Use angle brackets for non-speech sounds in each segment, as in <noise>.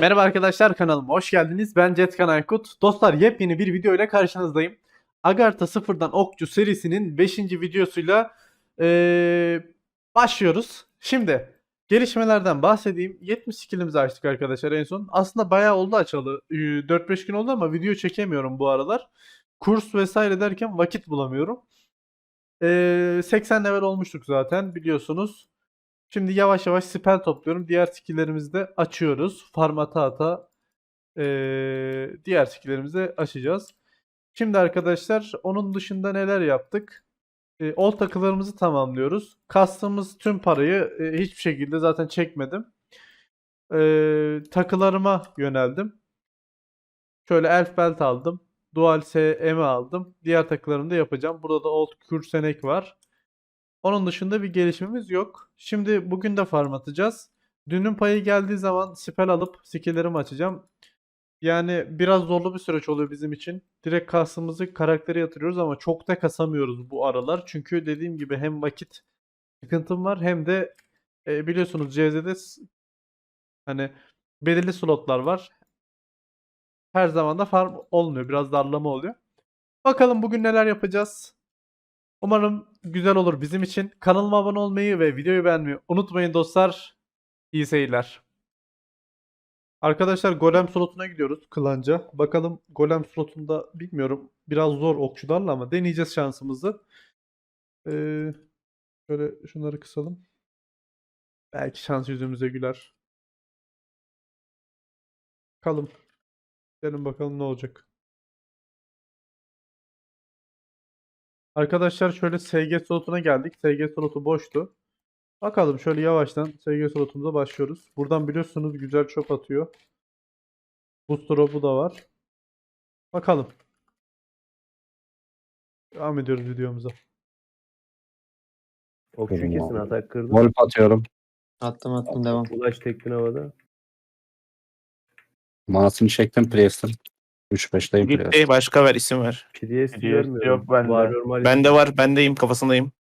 Merhaba arkadaşlar kanalıma hoş geldiniz. Ben Cetkan Aykut. Dostlar yepyeni bir video ile karşınızdayım. Agartha sıfırdan okçu serisinin 5. videosuyla eee, başlıyoruz. Şimdi gelişmelerden bahsedeyim. 70 skillimizi açtık arkadaşlar en son. Aslında bayağı oldu açalı. Ee, 4-5 gün oldu ama video çekemiyorum bu aralar. Kurs vesaire derken vakit bulamıyorum. Eee, 80 level olmuştuk zaten biliyorsunuz. Şimdi yavaş yavaş spell topluyorum. Diğer skill'lerimizi de açıyoruz. Farm ata ata eee, diğer skill'lerimizi açacağız. Şimdi arkadaşlar onun dışında neler yaptık? E, ol takılarımızı tamamlıyoruz. Kastığımız tüm parayı e, hiçbir şekilde zaten çekmedim. E, takılarıma yöneldim. Şöyle elf belt aldım. Dual SM aldım. Diğer takılarımı da yapacağım. Burada da old kürsenek var. Onun dışında bir gelişmemiz yok. Şimdi bugün de farm atacağız. Dünün payı geldiği zaman spell alıp skill'lerimi açacağım. Yani biraz zorlu bir süreç oluyor bizim için. Direkt kastımızı karaktere yatırıyoruz ama çok da kasamıyoruz bu aralar. Çünkü dediğim gibi hem vakit sıkıntım var hem de e, biliyorsunuz CZ'de hani belirli slotlar var. Her zaman da farm olmuyor. Biraz darlama oluyor. Bakalım bugün neler yapacağız. Umarım güzel olur bizim için. Kanalıma abone olmayı ve videoyu beğenmeyi unutmayın dostlar. İyi seyirler. Arkadaşlar golem slotuna gidiyoruz klanca. Bakalım golem slotunda bilmiyorum biraz zor okçularla ama deneyeceğiz şansımızı. Ee, şöyle şunları kısalım. Belki şans yüzümüze güler. Bakalım. Gelin bakalım ne olacak. Arkadaşlar şöyle SG slotuna geldik. SG slotu boştu. Bakalım şöyle yavaştan SG slotumuza başlıyoruz. Buradan biliyorsunuz güzel çöp atıyor. Boost drop'u da var. Bakalım. Devam ediyoruz videomuza. Okçu Kırdım kesin abi. atak kırdı. Golf atıyorum. Attım attım devam. Ulaş tektin havada. Manasını çektim Priest'in. 3-5'teyim Priest. Gitti başka ver isim ver. Priest Priest görmüyorum. yok bende. Warrior Mali- Bende var bendeyim kafasındayım.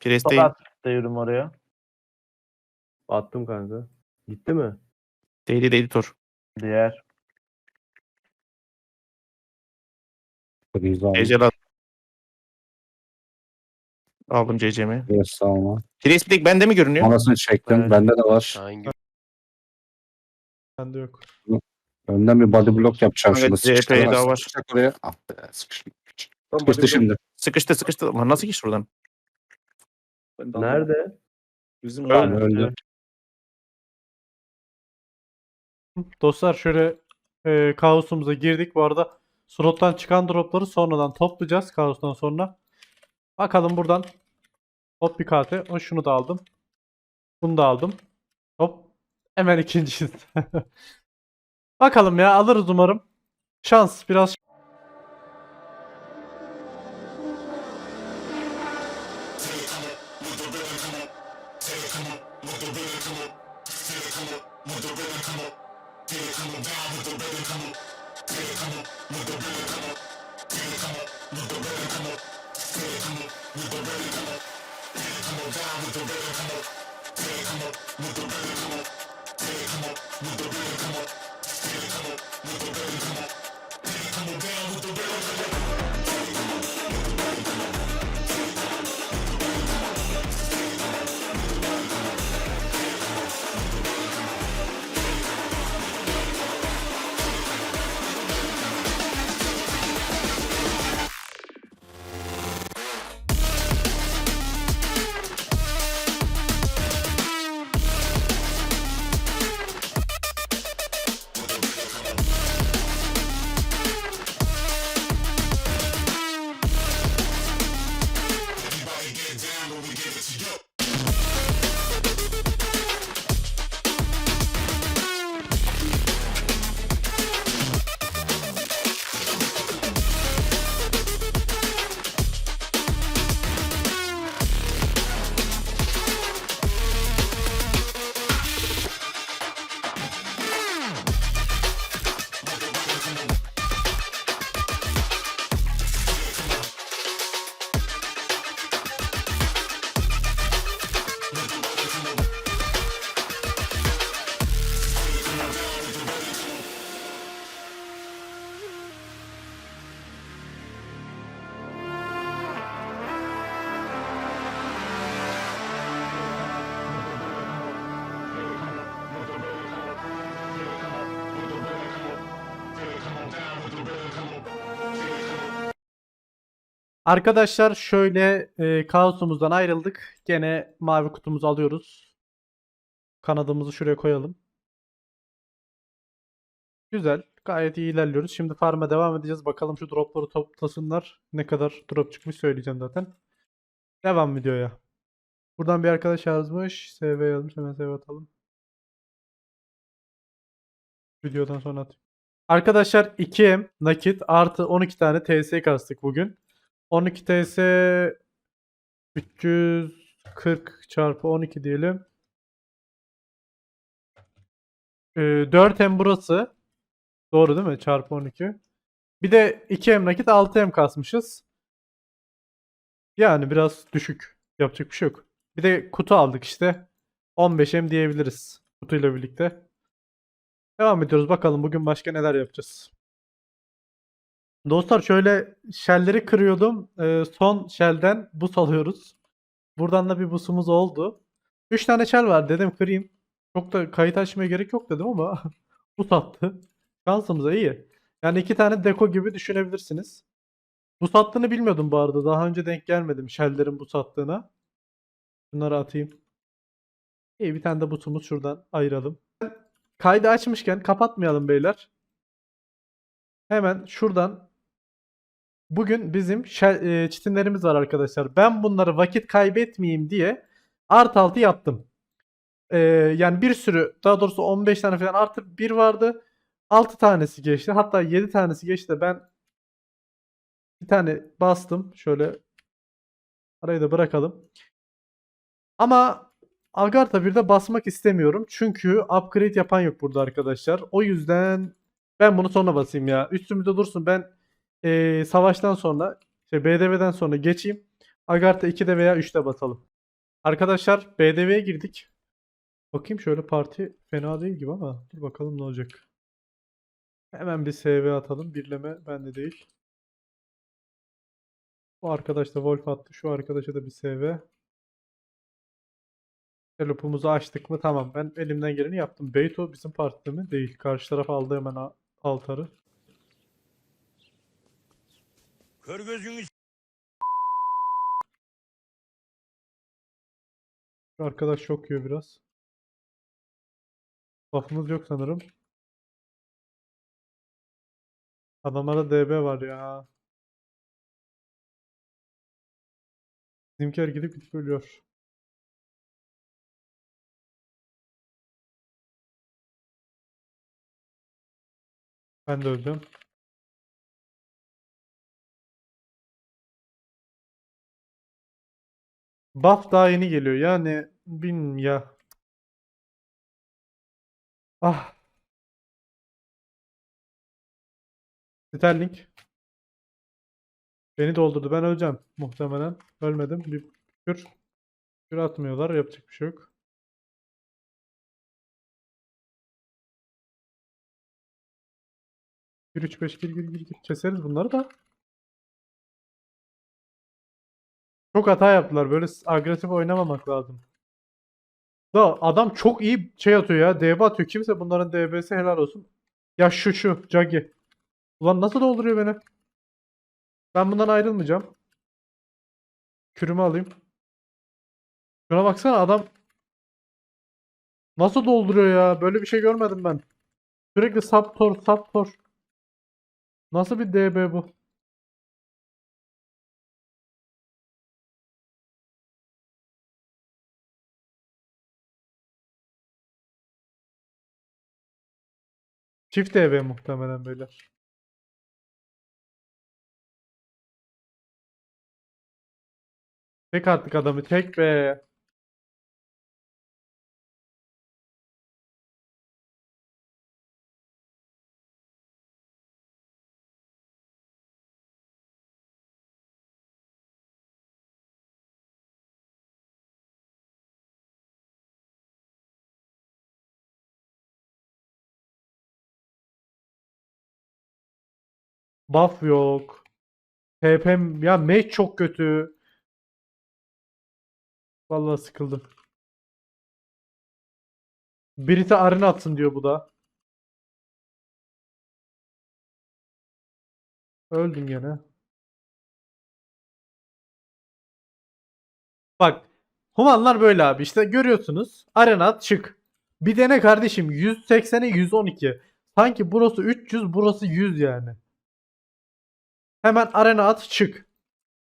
Presteyim. Fakat diyorum oraya. Attım kanka. Gitti mi? Değdi değdi tor. Diğer. Priest aldım. Ecel al. Aldım CC'mi. Priest alma. Priest bir tek bende mi görünüyor? Manasını çektim. Evet. Bende de var. Hangi Bende yok. Önden bir body block yapacağım Evet, şimdi. CHP 'yi daha var. sıkışacak oraya. Ah be sıkıştı. Sıkıştı şimdi. Sıkıştı sıkıştı. Ama nasıl geçti buradan? Nerede? Bizim Öldü. Dostlar şöyle e, kaosumuza girdik. Bu arada slottan çıkan dropları sonradan toplayacağız kaostan sonra. Bakalım buradan hop bir karte. O şunu da aldım. Bunu da aldım. Hop. Hemen ikincisi. <laughs> Bakalım ya alırız umarım. Şans biraz Arkadaşlar şöyle e, kaosumuzdan ayrıldık. Gene mavi kutumuzu alıyoruz. Kanadımızı şuraya koyalım. Güzel. Gayet iyi ilerliyoruz. Şimdi farm'a devam edeceğiz. Bakalım şu dropları toplasınlar. Ne kadar drop çıkmış söyleyeceğim zaten. Devam videoya. Buradan bir arkadaş yazmış. SV yazmış. Hemen SV atalım. Videodan sonra atayım. Arkadaşlar 2M nakit artı 12 tane TS kastık bugün. 12 TS 340 çarpı 12 diyelim. Ee, 4M burası. Doğru değil mi? Çarpı 12. Bir de 2M nakit 6M kasmışız. Yani biraz düşük. Yapacak bir şey yok. Bir de kutu aldık işte. 15M diyebiliriz. Kutuyla birlikte. Devam ediyoruz. Bakalım bugün başka neler yapacağız. Dostlar şöyle shell'leri kırıyordum. Ee, son shell'den bus alıyoruz. Buradan da bir busumuz oldu. 3 tane shell var dedim kırayım. Çok da kayıt açmaya gerek yok dedim ama <laughs> bus attı. Şansımıza iyi. Yani iki tane deko gibi düşünebilirsiniz. Bu sattığını bilmiyordum bu arada. Daha önce denk gelmedim shell'lerin bu sattığına. Bunları atayım. İyi bir tane de busumuz şuradan ayıralım. Kaydı açmışken kapatmayalım beyler. Hemen şuradan bugün bizim e, çitinlerimiz var arkadaşlar. Ben bunları vakit kaybetmeyeyim diye art altı yaptım. E, yani bir sürü daha doğrusu 15 tane falan artı bir vardı. 6 tanesi geçti. Hatta 7 tanesi geçti ben bir tane bastım. Şöyle arayı da bırakalım. Ama Agartha 1'de basmak istemiyorum. Çünkü upgrade yapan yok burada arkadaşlar. O yüzden ben bunu sonra basayım ya. Üstümüzde dursun. Ben eee, savaştan sonra şey BDV'den sonra geçeyim. Agartha 2'de veya 3'te basalım. Arkadaşlar BDV'ye girdik. Bakayım şöyle parti fena değil gibi ama dur bakalım ne olacak. Hemen bir SV atalım. Birleme bende değil. Bu arkadaş da Wolf attı. Şu arkadaşa da bir SV. Loop'umuzu açtık mı? Tamam. Ben elimden geleni yaptım. Beyto bizim partide mi? Değil. Karşı taraf aldı hemen altarı. Kör gözünü arkadaş çok yiyor biraz. Lafımız yok sanırım. Adamlara DB var ya. Bizimkiler gidip gidip ölüyor. Ben de öldüm. Buff daha yeni geliyor. Yani bin ya. Ah. Sterling. Beni doldurdu. Ben öleceğim muhtemelen. Ölmedim. Bir şükür. Şükür atmıyorlar. Yapacak bir şey yok. Bir üç beş gir gir gir gir. Keseriz bunları da. Çok hata yaptılar. Böyle agresif oynamamak lazım. Da adam çok iyi şey atıyor ya. DB atıyor. Kimse bunların DB'si helal olsun. Ya şu şu Cagi. Ulan nasıl dolduruyor beni? Ben bundan ayrılmayacağım. Kürümü alayım. Şuna baksana adam nasıl dolduruyor ya? Böyle bir şey görmedim ben. Sürekli sap tor. Nasıl bir DB bu? Çift DB muhtemelen beyler. Tek attık adamı tek be. Buff yok. TP'm ya match çok kötü. Vallahi sıkıldım. Birisi arena atsın diyor bu da. Öldüm gene. Bak Humanlar böyle abi işte görüyorsunuz. Arena çık. Bir dene kardeşim 180'e 112. Sanki burası 300 burası 100 yani. Hemen arena at çık.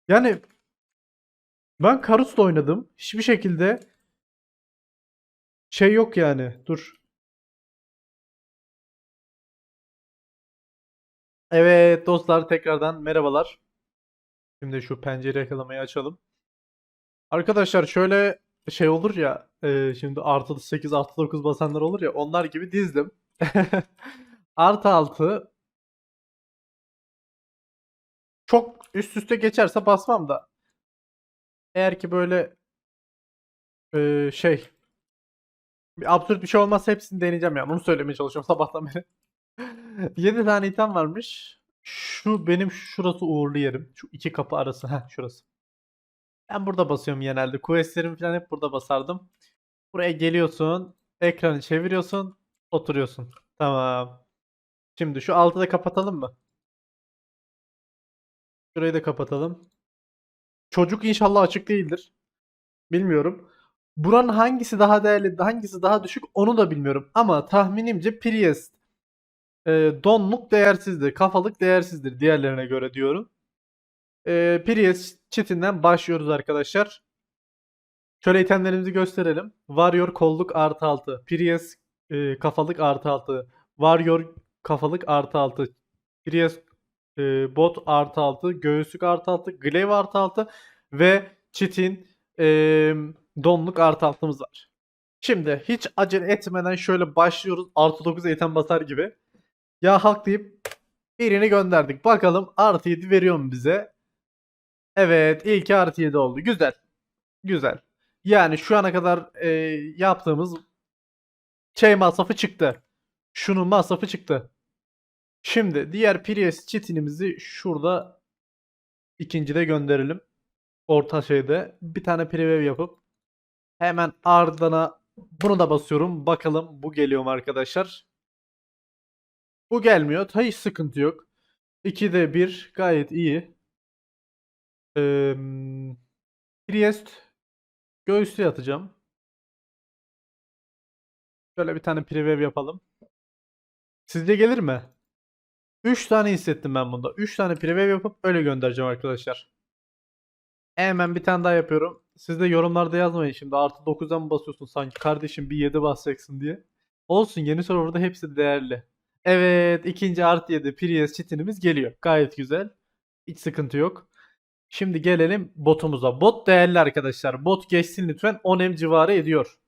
Yani ben Karus'la oynadım. Hiçbir şekilde şey yok yani. Dur. Evet dostlar tekrardan merhabalar. Şimdi şu pencere yakalamayı açalım. Arkadaşlar şöyle şey olur ya e, şimdi artı 8 artı 9 basanlar olur ya onlar gibi dizdim. <laughs> Artı 6 çok üst üste geçerse basmam da eğer ki böyle e, şey bir absürt bir şey olmazsa hepsini deneyeceğim yani onu söylemeye çalışıyorum <laughs> sabahtan beri. <laughs> 7 tane item varmış. Şu benim şurası uğurlu yerim. Şu iki kapı arası. Heh, şurası. Ben burada basıyorum genelde. Questlerim falan hep burada basardım. Buraya geliyorsun. Ekranı çeviriyorsun. Oturuyorsun. Tamam. Şimdi şu altı da kapatalım mı? Şurayı da kapatalım. Çocuk inşallah açık değildir. Bilmiyorum. Buranın hangisi daha değerli, hangisi daha düşük onu da bilmiyorum. Ama tahminimce Priest e, donluk değersizdir. Kafalık değersizdir diğerlerine göre diyorum. E, Priest çitinden başlıyoruz arkadaşlar. Şöyle itemlerimizi gösterelim. Warrior kolluk artı 6. Priest e, kafalık artı 6. Warrior kafalık artı 6. Priest e, bot artı 6. Göğüslük artı 6. Glaive artı 6. Ve çitin e, donluk artı 6'mız var. Şimdi hiç acele etmeden şöyle başlıyoruz. Artı 9 item basar gibi. Ya hak deyip birini gönderdik. Bakalım artı 7 veriyor mu bize? Evet ilki artı 7 oldu. Güzel. Güzel. Yani şu ana kadar e, yaptığımız şey masrafı çıktı. Şunun masrafı çıktı. Şimdi diğer Prius çitinimizi şurada ikincide gönderelim. Orta şeyde. Bir tane preview yapıp hemen ardına bunu da basıyorum. Bakalım bu geliyor mu arkadaşlar. Bu gelmiyor. Hiç sıkıntı yok. 2'de 1 gayet iyi. Ee, Priest göğüslü atacağım. Şöyle bir tane preview yapalım. Sizce gelir mi? 3 tane hissettim ben bunda. 3 tane preview yapıp öyle göndereceğim arkadaşlar. Hemen bir tane daha yapıyorum. Siz de yorumlarda yazmayın şimdi artı 9'a mı basıyorsun sanki kardeşim bir 7 basacaksın diye. Olsun yeni serverda hepsi değerli. Evet ikinci artı 7 Prius çitinimiz geliyor. Gayet güzel. Hiç sıkıntı yok. Şimdi gelelim botumuza. Bot değerli arkadaşlar. Bot geçsin lütfen 10 M civarı ediyor.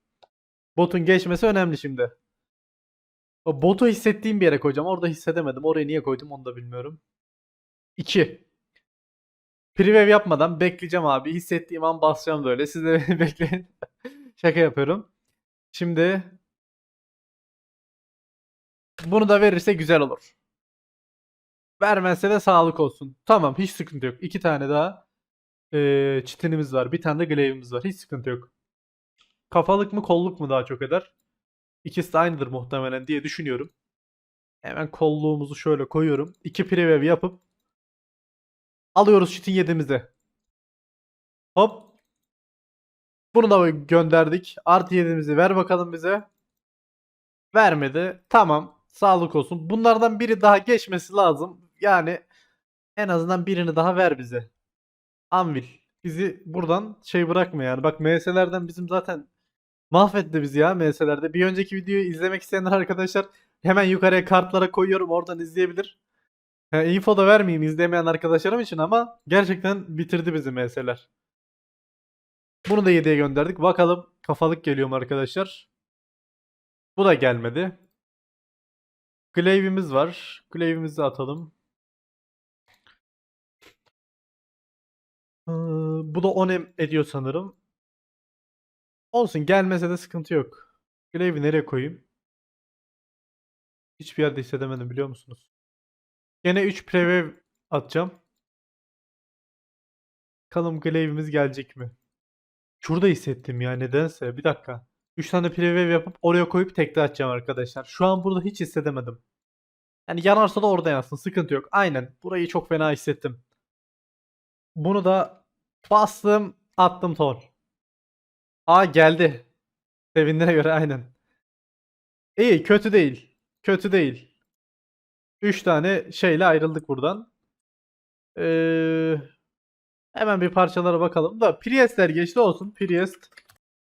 Botun geçmesi önemli şimdi. Botu hissettiğim bir yere koyacağım. Orada hissedemedim. Oraya niye koydum onu da bilmiyorum. 2. Preview yapmadan bekleyeceğim abi. Hissettiğim an basacağım böyle. Siz de <laughs> bekleyin. Şaka yapıyorum. Şimdi bunu da verirse güzel olur. Vermezse de sağlık olsun. Tamam hiç sıkıntı yok. İki tane daha eee çitinimiz var. Bir tane de glaive'imiz var. Hiç sıkıntı yok. Kafalık mı kolluk mu daha çok eder? İkisi de aynıdır muhtemelen diye düşünüyorum. Hemen kolluğumuzu şöyle koyuyorum. İki preview yapıp alıyoruz çitin yedimizi. Hop. Bunu da gönderdik. Artı yedimizi ver bakalım bize. Vermedi. Tamam. Sağlık olsun. Bunlardan biri daha geçmesi lazım. Yani en azından birini daha ver bize. Anvil. Bizi buradan şey bırakma yani. Bak MS'lerden bizim zaten mahvetti bizi ya MS'lerde. Bir önceki videoyu izlemek isteyenler arkadaşlar hemen yukarıya kartlara koyuyorum. Oradan izleyebilir. Ha, info da vermeyeyim izlemeyen arkadaşlarım için ama gerçekten bitirdi bizi MS'ler. Bunu da 7'ye gönderdik. Bakalım kafalık geliyor mu arkadaşlar? Bu da gelmedi. Glaive'imiz var. Glaive'imizi atalım. Ee, bu da 10M ediyor sanırım. Olsun gelmese de sıkıntı yok. Glaive'i nereye koyayım? Hiçbir yerde hissedemedim biliyor musunuz? Gene 3 preview atacağım. Bakalım Glaive'imiz gelecek mi? Şurada hissettim ya nedense. Bir dakika. 3 tane preview yapıp oraya koyup tekrar atacağım arkadaşlar. Şu an burada hiç hissedemedim. Yani yanarsa da orada yansın. Sıkıntı yok. Aynen. Burayı çok fena hissettim. Bunu da bastım. Attım ton. Aa geldi. Sevindiğine göre aynen. İyi kötü değil. Kötü değil. 3 tane şeyle ayrıldık buradan. Ee, hemen bir parçalara bakalım da Priest'ler geçti olsun. Priest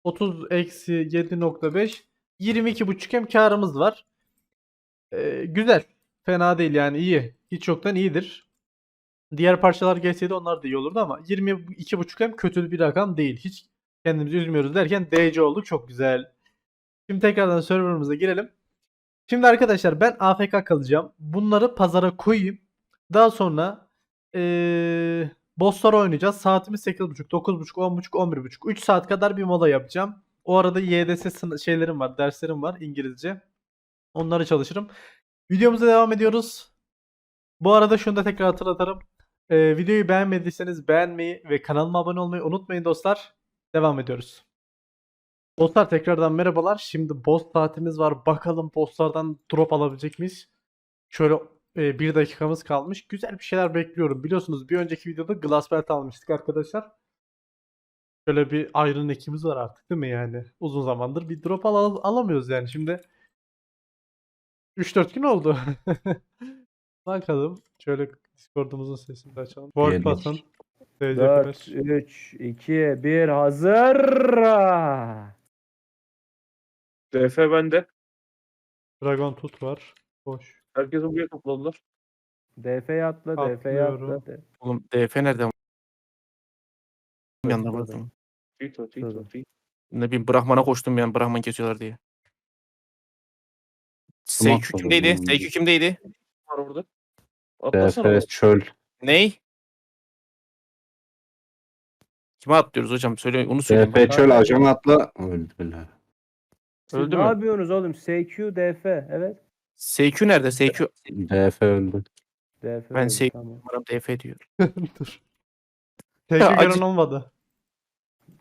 30 eksi 7.5 22.5 hem karımız var. Ee, güzel. Fena değil yani iyi. Hiç yoktan iyidir. Diğer parçalar geçseydi onlar da iyi olurdu ama 22.5 hem kötü bir rakam değil. Hiç kendimizi üzmüyoruz derken DC olduk. Çok güzel. Şimdi tekrardan serverımıza girelim. Şimdi arkadaşlar ben AFK kalacağım. Bunları pazara koyayım. Daha sonra eee bosslar oynayacağız. Saatimiz 8.30, 9.30, 10.30, 11.30. 3 saat kadar bir mola yapacağım. O arada YDS şeylerim var, derslerim var İngilizce. Onları çalışırım. Videomuza devam ediyoruz. Bu arada şunu da tekrar hatırlatırım. Eee, videoyu beğenmediyseniz beğenmeyi ve kanalıma abone olmayı unutmayın dostlar. Devam ediyoruz. Dostlar tekrardan merhabalar. Şimdi boss saatimiz var. Bakalım bosslardan drop alabilecek miyiz? Şöyle e, bir dakikamız kalmış. Güzel bir şeyler bekliyorum. Biliyorsunuz bir önceki videoda Glass Belt almıştık arkadaşlar. Şöyle bir Iron ekimiz var artık değil mi yani? Uzun zamandır bir drop al- alamıyoruz yani. Şimdi 3-4 gün oldu. <laughs> Bakalım. Şöyle Discord'umuzun sesini de açalım. World Geldik. Pass'ın 4, 3, 2, 1 hazır. DF bende. Dragon Tooth var. Boş. Herkesi buraya topladılar. DF'ye atla, DF'ye Atlıyorum. atla. Oğlum DF nereden? Yanına baktım. Şurada. Ne bileyim Brahman'a koştum yani Brahman kesiyorlar diye. SQ kimdeydi? SQ kimdeydi? Var orada. DFS çöl. Ney? Kime atlıyoruz hocam? Söyle onu söyle. DF çöl ajan atla. Öldüler. Siz Öldü ne mü? yapıyorsunuz oğlum? SQ, DF. Evet. SQ nerede? SQ. DF öldü. DF. Ben SQ Tamam. DF diyor. <laughs> Dur. Tek Ya gören olmadı.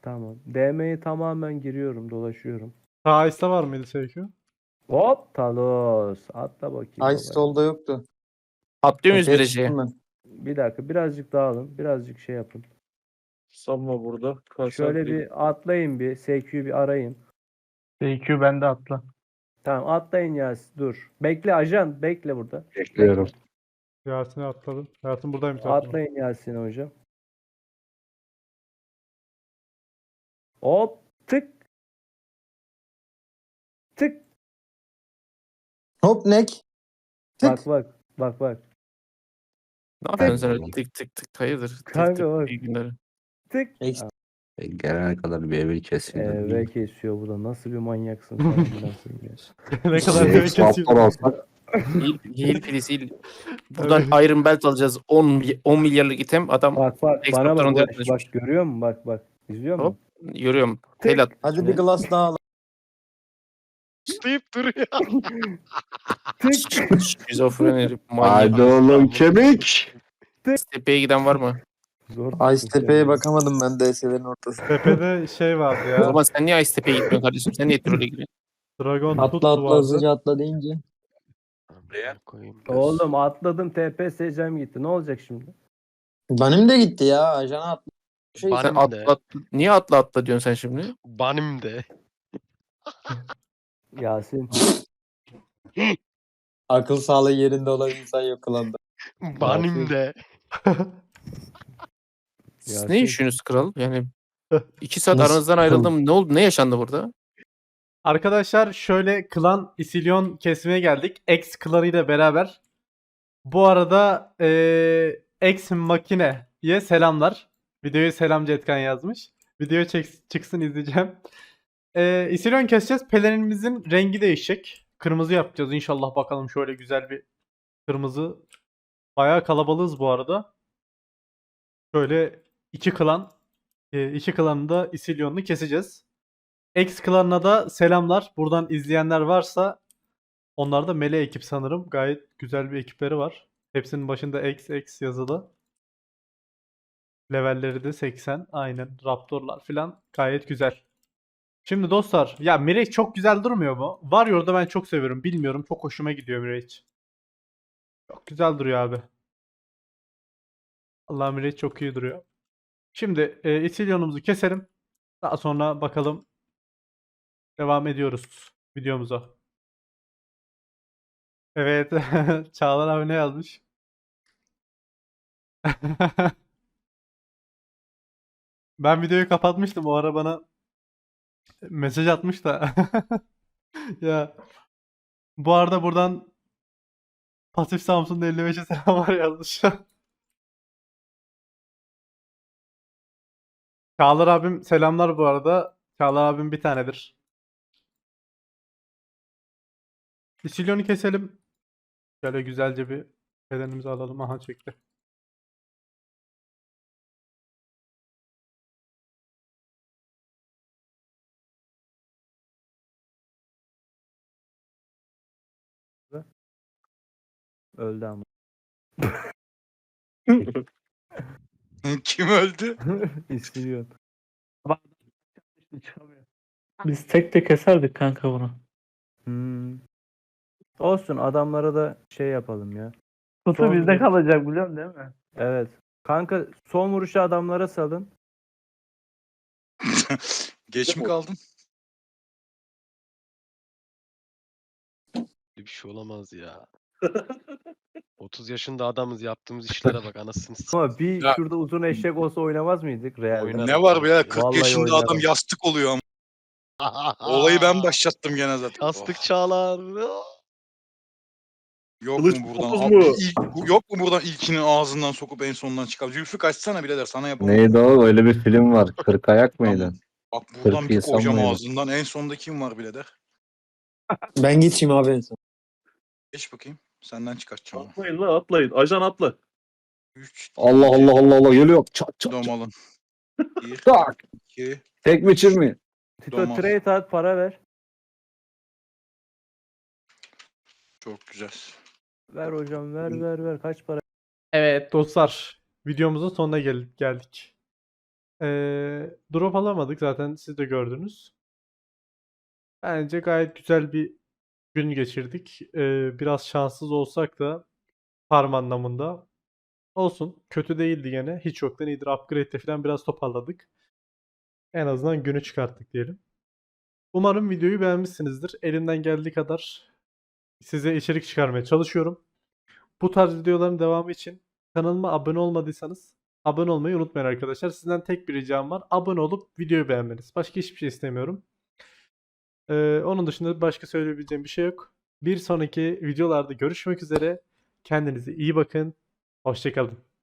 Tamam. DM'yi tamamen giriyorum, dolaşıyorum. Sağ üstte var mıydı SQ? Hop Talos. Atla bakayım. Ay babaya. solda yoktu. Atlıyor muyuz çıktım ben. Bir dakika birazcık dağılın. Birazcık şey yapın. Sanma burada. Şöyle bir atlayın bir. SQ'yu bir arayın. BQ bende atla. Tamam atlayın Yasin. Dur. Bekle ajan. Bekle burada. Bekliyorum. Yasin'e atladım. Yasin buradayım zaten. Atlayın Yasin hocam. Hop tık. Tık. Hop nek. Tık. Bak bak. Bak bak. Ne yapıyorsun sen öyle tık tık tık hayırdır? Tık Kanka tık bak. iyi günler. Tık. Eksik. E, Gelene kadar bir evvel kesildi. Eve kesiyor bu da. Nasıl bir manyaksın sen <laughs> Allah'ım ya. ne kadar Şey, demek swaplar kesiyor. alsak please <laughs> heal. Buradan Iron Belt alacağız. 10, mi- 10 milyarlık item. Adam Bak bak bana bak, bak, dönmüş. bak görüyor musun bak bak izliyor musun? Hop. görüyorum. Tel at. Hadi bir glass daha al. <laughs> Deyip duruyor. Tık Şizofren herif. Haydi Manyak. oğlum kemik. Tepeye giden var mı? Zor Ice tutun Tepe'ye kendini. bakamadım ben DS'lerin ortasında. Tepede şey vardı O ya. zaman sen niye Ice gitmiyorsun kardeşim? Sen niye trole giriyorsun? Dragon Tooth Atla atla vardı. hızlıca atla deyince. Oğlum atladım TPS'cem gitti. Ne olacak şimdi? Benim de gitti ya. Ajana atla. Şey, Bana- Sen Benim atla, de. atla- niye atla atla diyorsun sen şimdi? Benim de. <laughs> Yasin. akıl sağlığı yerinde olan insan yok klanda. Benim de. <laughs> Siz ne yaşıyorsunuz kral? Yani iki saat Nasıl aranızdan ayrıldım. Ne oldu? Ne yaşandı burada? Arkadaşlar şöyle klan Isilyon kesmeye geldik. X klanıyla beraber. Bu arada eee X makineye selamlar. Videoyu selam Cetkan yazmış. Video çek- çıksın izleyeceğim. Eee Isilyon keseceğiz. Pelerinimizin rengi değişecek. Kırmızı yapacağız inşallah bakalım şöyle güzel bir kırmızı. Bayağı kalabalığız bu arada. Şöyle iki klan. eee, iki klanı da Isilyon'u keseceğiz. X klanına da selamlar. Buradan izleyenler varsa onlar da Mele ekip sanırım. Gayet güzel bir ekipleri var. Hepsinin başında XX yazılı. Levelleri de 80. Aynen. Raptorlar falan. Gayet güzel. Şimdi dostlar. Ya Mirage çok güzel durmuyor mu? Warrior'da ben çok seviyorum. Bilmiyorum. Çok hoşuma gidiyor Mirage. Çok güzel duruyor abi. Allah Mirage çok iyi duruyor. Şimdi e, Isillion'umuzu keselim. Daha sonra bakalım devam ediyoruz videomuza. Evet. <laughs> Çağlar abi ne yazmış? <laughs> Ben videoyu kapatmıştım. O ara bana mesaj atmış da. <laughs> Ya bu arada buradan Pasif Samsun'da 55'e selamlar yazmış. Çağlar abim selamlar bu arada. Çağlar abim bir tanedir. İstilyonu keselim. Şöyle güzelce bir bedenimizi alalım. Aha çekti. Öldü ama. <laughs> <laughs> Kim öldü? <laughs> İstiyor. Biz tek tek keserdik kanka bunu. Hmm. Olsun adamlara da şey yapalım ya. Kutu Son bizde bir- kalacak biliyorsun değil mi? Evet. Kanka son vuruşu adamlara salın. <laughs> Geç mi kaldın? Böyle bir şey olamaz ya. 30 yaşında adamız yaptığımız <laughs> işlere bak anasını s- Ama bir Ya- şurada uzun eşek olsa oynamaz mıydık Real'de? Oynarım Ne var be ya? kanka 40 Vallahi yaşında adam oynarım. yastık oluyor ama. <laughs> Olayı ben başlattım gene zaten. Yastık çağlar. Yok Kılıç mu buradan? mu? ilk- yok mu buradan ilkinin ağzından sokup en sondan çıkar? Zülfü kaçsana birader sana yapalım. Neydi o? Öyle bir film var. Kırk ayak mıydı? Bak buradan bir insan koyacağım mıydı? ağzından en sonda kim var birader? Ben geçeyim abi en son. Geç bakayım. Senden çıkartacağım. Atlayın la atlayın. Ajan atla. 3 Allah Allah Allah Allah geliyor. Çat çat çat. Domalın. 1 Tak. <laughs> 2 Tek mi çir mi? Tito Domaz. trade at para ver. Çok güzel. Ver hocam ver ver ver. Kaç para? Evet dostlar videomuzun sonuna gel- geldik. Ee, drop alamadık zaten siz de gördünüz. Bence gayet güzel bir gün geçirdik. Ee, biraz şanssız olsak da farm anlamında olsun. Kötü değildi gene. Hiç yoktan iyidir. Upgrade'de falan biraz toparladık. En azından günü çıkarttık diyelim. Umarım videoyu beğenmişsinizdir. Elimden geldiği kadar size içerik çıkarmaya çalışıyorum. Bu tarz videoların devamı için kanalıma abone olmadıysanız abone olmayı unutmayın arkadaşlar. Sizden tek bir ricam var. Abone olup videoyu beğenmeniz. Başka hiçbir şey istemiyorum. Ee, onun dışında başka söyleyebileceğim bir şey yok. Bir sonraki videolarda görüşmek üzere. Kendinize iyi bakın. Hoşçakalın.